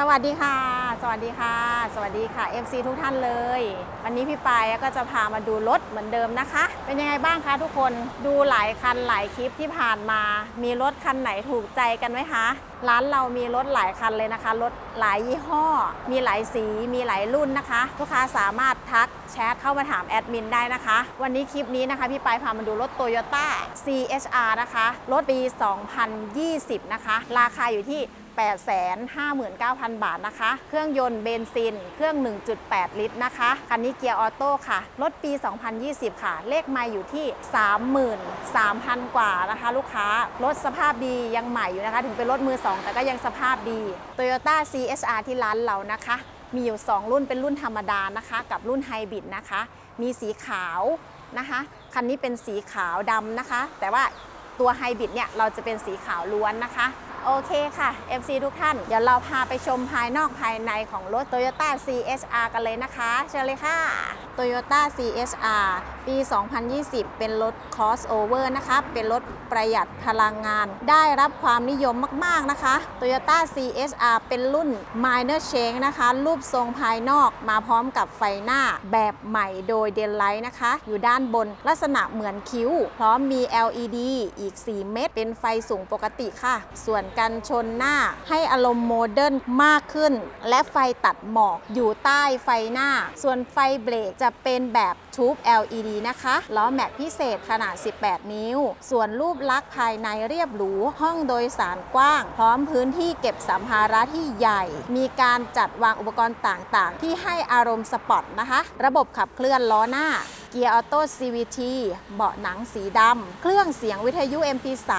สวัสดีค่ะ สวัสดีค่ะ สวัสดีค่ะ FC ทุกท่านเลย วันนี้พี่ปายก็จะพามาดูรถเหมือนเดิมนะคะ เป็นยังไงบ้างคะทุกคน ดูหลายคันหลายคลิปที่ผ่านมา มีรถคันไหนถูกใจกันไหมคะ ร้านเรามีรถหลายคันเลยนะคะ รถหลายยี่ห้อ มีหลายสี มีหลายรุ่นนะคะ ลูกค้าสามารถทักแชทเข้ามาถามแอดมินได้นะคะ วันนี้คลิปนี้นะคะ พี่ปายพามาดูรถ Toyota CHR นะคะ รถปี 2020 นะคะ ราคาอยู่ที่ 859,000 บาทนะคะ เครื่องยนต์เบนซิน เครื่อง 1.8 ลิตรนะคะ คันนี้เกียร์ออโต้ค่ะ รถปี 2020 ค่ะ เลขไมาอยู่ที่ 33,000 กว่านะคะ ลูกค้า รถสภาพดียังใหม่อยู่นะคะ ถึงเป็นรถมือ 2 แต่ก็ยังสภาพดี Toyota CHR ที่ร้านเรานะคะ มีอยู่ 2 รุ่นเป็นรุ่นธรรมดานะคะ กับรุ่นไฮบริดนะคะ มีสีขาวนะคะ คันนี้เป็นสีขาวดำนะคะ แต่ว่าตัวไฮบริดเนี่ยเราจะเป็นสีขาวล้วนนะคะ โอเคค่ะ MC ทุกท่าน เดี๋ยวเราพาไปชมภายนอกภายในของรถ Toyota CHR กันเลยนะคะ เชิญเลยค่ะ Toyota CHR ปี 2020 เป็นรถ crossover นะคะ เป็นรถประหยัดพลังงาน ได้รับความนิยมมาก ๆ นะคะ Toyota CHR เป็นรุ่น minor change นะคะ รูปทรงภายนอกมาพร้อมกับไฟหน้าแบบใหม่โดย d e l l i g h t นะคะ อยู่ด้านบนลักษณะเหมือนคิ้ว พร้อมมี LED อีก 4 เม็ดเป็นไฟสูงปกติค่ะ ส่วนกันชนหน้าให้อารมณ์โมเดิร์นมากขึ้น และไฟตัดหมอกอยู่ใต้ไฟหน้า ส่วนไฟเบรกจะเป็นแบบทูบ LED นะคะ ล้อแม็กพิเศษขนาด 18 นิ้ว ส่วนรูปลักษณ์ภายในเรียบหรู ห้องโดยสารกว้าง พร้อมพื้นที่เก็บสัมภาระที่ใหญ่ มีการจัดวางอุปกรณ์ต่างๆ ที่ให้อารมณ์สปอร์ตนะคะ ระบบขับเคลื่อนล้อหน้า กียร์ออโต้ CVT เบาะหนังสีดำ เครื่องเสียงวิทยุ MP3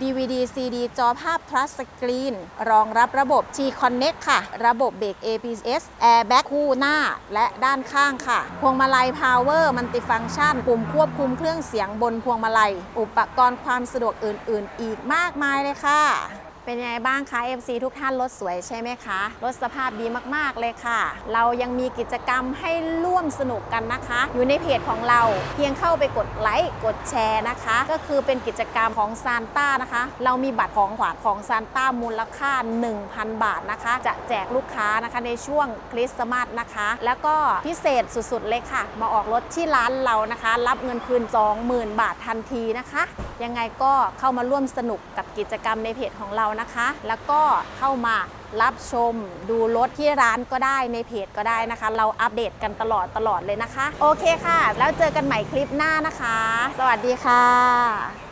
DVD CD จอภาพทัชสกรีน รองรับระบบ T Connect ค่ะ ระบบเบรก ABS Airbag คู่หน้าและด้านข้างค่ะ พวงมาลัย Power Multifunction ปุ่มควบคุมเครื่องเสียงบนพวงมาลัย อุปกรณ์ความสะดวกอื่น ๆ อีกมากมายเลยค่ะ เป็นยังไงบ้างคะ FC ทุกท่านรถสวยใช่ไหมคะ รถสภาพดีมากๆเลยค่ะ เรายังมีกิจกรรมให้ร่วมสนุกกันนะคะ อยู่ในเพจของเราเพียงเข้าไปกดไลค์กดแชร์นะคะ ก็คือเป็นกิจกรรมของซานต้านะคะ เรามีบัตรของขวัญของซานต้ามูลค่า 1,000 บาทนะคะ จะแจกลูกค้านะคะในช่วงคริสต์มาสนะคะ แล้วก็พิเศษสุดๆเลยค่ะ มาออกรถที่ร้านเรานะคะ รับเงินคืน 20,000 บาททันทีนะคะ ยังไงก็เข้ามาร่วมสนุกกับกิจกรรมในเพจของเรานะคะ แล้วก็เข้ามารับชมดูรถที่ร้านก็ได้ในเพจก็ได้นะคะ เราอัปเดตกันตลอดตลอดเลยนะคะ โอเคค่ะ แล้วเจอกันใหม่คลิปหน้านะคะ สวัสดีค่ะ